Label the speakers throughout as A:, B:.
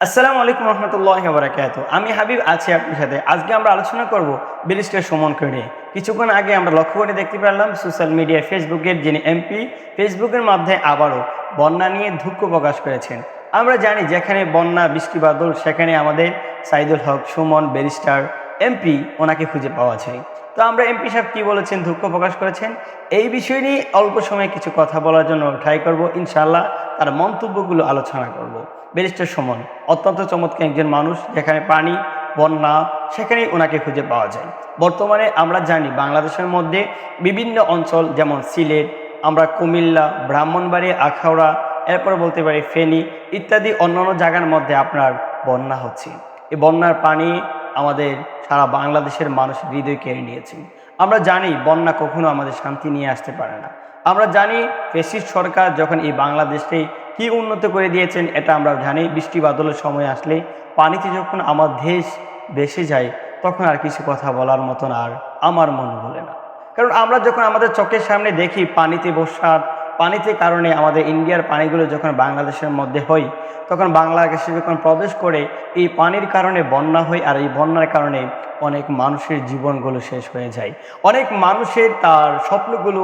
A: আসসালামু আলাইকুম রহমতুল্লাহ বারাকাত আমি হাবিব, আছি আপনার সাথে। আজকে আমরা আলোচনা করব ব্যারিস্টার সুমনকে নিয়ে। কিছুক্ষণ আগে আমরা লক্ষ্য করে দেখতে পারলাম সোশ্যাল মিডিয়া ফেসবুকের যিনি এমপি, ফেসবুকের মাধ্যমে আবারও বন্যা নিয়ে দুঃখ প্রকাশ করেছেন। আমরা জানি যেখানে বন্যা, বৃষ্টি, বাদল, সেখানে আমাদের সাইদুল হক, সুমন, ব্যারিস্টার এমপি ওনাকে খুঁজে পাওয়া যায়। তো আমরা এমপি সাহেব কী বলেছেন, দুঃখ প্রকাশ করেছেন? এই বিষয় নিয়ে অল্প সময়ে কিছু কথা বলার জন্য ট্রাই করব। ইনশাল্লাহ তার মন্তব্যগুলো আলোচনা করব। ব্যারিস্টার সুমন, অত্যন্ত চমৎকার একজন মানুষ, যেখানে পানি বন্যা, সেখানেই ওনাকে খুঁজে পাওয়া যায়। বর্তমানে আমরা জানি বাংলাদেশের মধ্যে বিভিন্ন অঞ্চল, যেমন সিলেট, আমরা কুমিল্লা, ব্রাহ্মণবাড়ি, আখাউড়া, এরপর বলতে পারি ফেনী ইত্যাদি অন্যান্য জায়গার মধ্যে আপনার বন্যা হচ্ছে। এই বন্যার পানি আমাদের সারা বাংলাদেশের মানুষ হৃদয় কেড়ে নিয়েছে। আমরা জানি বন্যা কখনো আমাদের শান্তি নিয়ে আসতে পারে না। আমরা জানি ফেসিস্ট সরকার যখন এই বাংলাদেশকে কি উন্নত করে দিয়েছেন এটা আমরা জানি। বৃষ্টি বাদলের সময় আসলে পানিতে যখন আমার দেশ বেসে যায়, তখন আর কিছু কথা বলার মতন আর আমার মন বলে না। কারণ আমরা যখন আমাদের চোখের সামনে দেখি পানিতে বসার পানিতে কারণে আমাদের ইন্ডিয়ার পানিগুলো যখন বাংলাদেশের মধ্যে হয়, তখন বাংলাদেশে যখন প্রবেশ করে, এই পানির কারণে বন্যা হয় আর এই বন্যার কারণে অনেক মানুষের জীবনগুলো শেষ হয়ে যায়। অনেক মানুষের তার স্বপ্নগুলো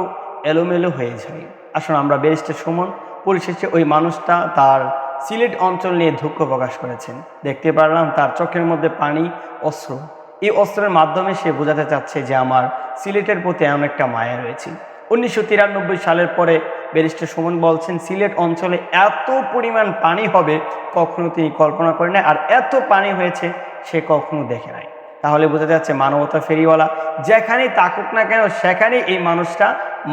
A: এলোমেলো হয়ে যায়। আসুন আমরা ব্যারিস্টার সুমন পরিশেষে ওই মানুষটা তার সিলেট অঞ্চল নিয়ে দুঃখ প্রকাশ করেছেন। দেখতে পারলাম তার চোখের মধ্যে পানি, অস্ত্র। এই অস্ত্রের মাধ্যমে সে বোঝাতে চাচ্ছে যে আমার সিলেটের প্রতি এমন একটা মায়া রয়েছে। উনিশশো তিরানব্বই সালের পরে ব্যারিস্টার সুমন বলছেন, সিলেট অঞ্চলে এত পরিমাণ পানি হবে, কখনো তিনি কল্পনা করেন আর এত পানি হয়েছে, সে কখনো দেখে নাই। তাহলে বোঝা যাচ্ছে মানবতা ফেরিওয়ালা, যেখানেই তাকুক না কেন, সেখানেই এই মানুষটা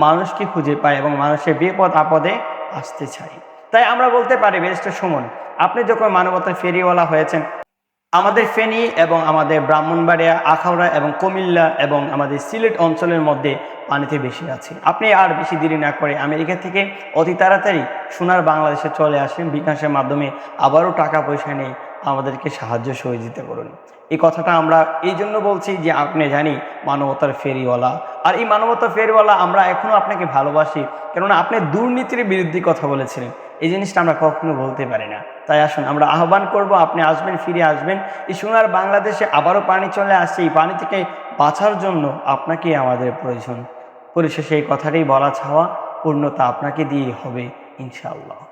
A: মানুষকে খুঁজে পায় এবং মানুষের বিপদ আপদে আসতে চাই। তাই আমরা বলতে পারি, ব্যারিস্টার সুমন, আপনি যখন মানবতা ফেরিওয়ালা হয়েছেন, আমাদের ফেনী এবং আমাদের ব্রাহ্মণবাড়িয়া, আখাউড়া এবং কুমিল্লা এবং আমাদের সিলেট অঞ্চলের মধ্যে পানিতে বেশি আছে। আপনি আর বেশি দেরি না করে আমেরিকা থেকে অতি তাড়াতাড়ি সোনার বাংলাদেশে চলে আসেন। বিকাশের মাধ্যমে আবারও টাকা পয়সা নিয়ে আমাদেরকে সাহায্য সহযোগিতা করুন। এই কথাটা আমরা এই জন্য বলছি যে আপনি জানি মানবতার ফেরিওয়ালা। আর এই মানবতার ফেরিওয়ালা আমরা এখনও আপনাকে ভালোবাসি, কেননা আপনি দুর্নীতির বিরুদ্ধে কথা বলেছিলেন। এই জিনিসটা আমরা কখনো বলতে পারি না। তাই আসুন, আমরা আহ্বান করব, আপনি আসবেন, ফিরে আসবেন। এই সোনার বাংলাদেশে আবারও পানি চলে আসছে, এই পানি থেকে বাঁচার জন্য আপনাকেই আমাদের প্রয়োজন। পরিশেষে এই কথাটাই বলা ছাওয়া পূর্ণতা আপনাকে দিয়ে হবে, ইনশাআল্লাহ।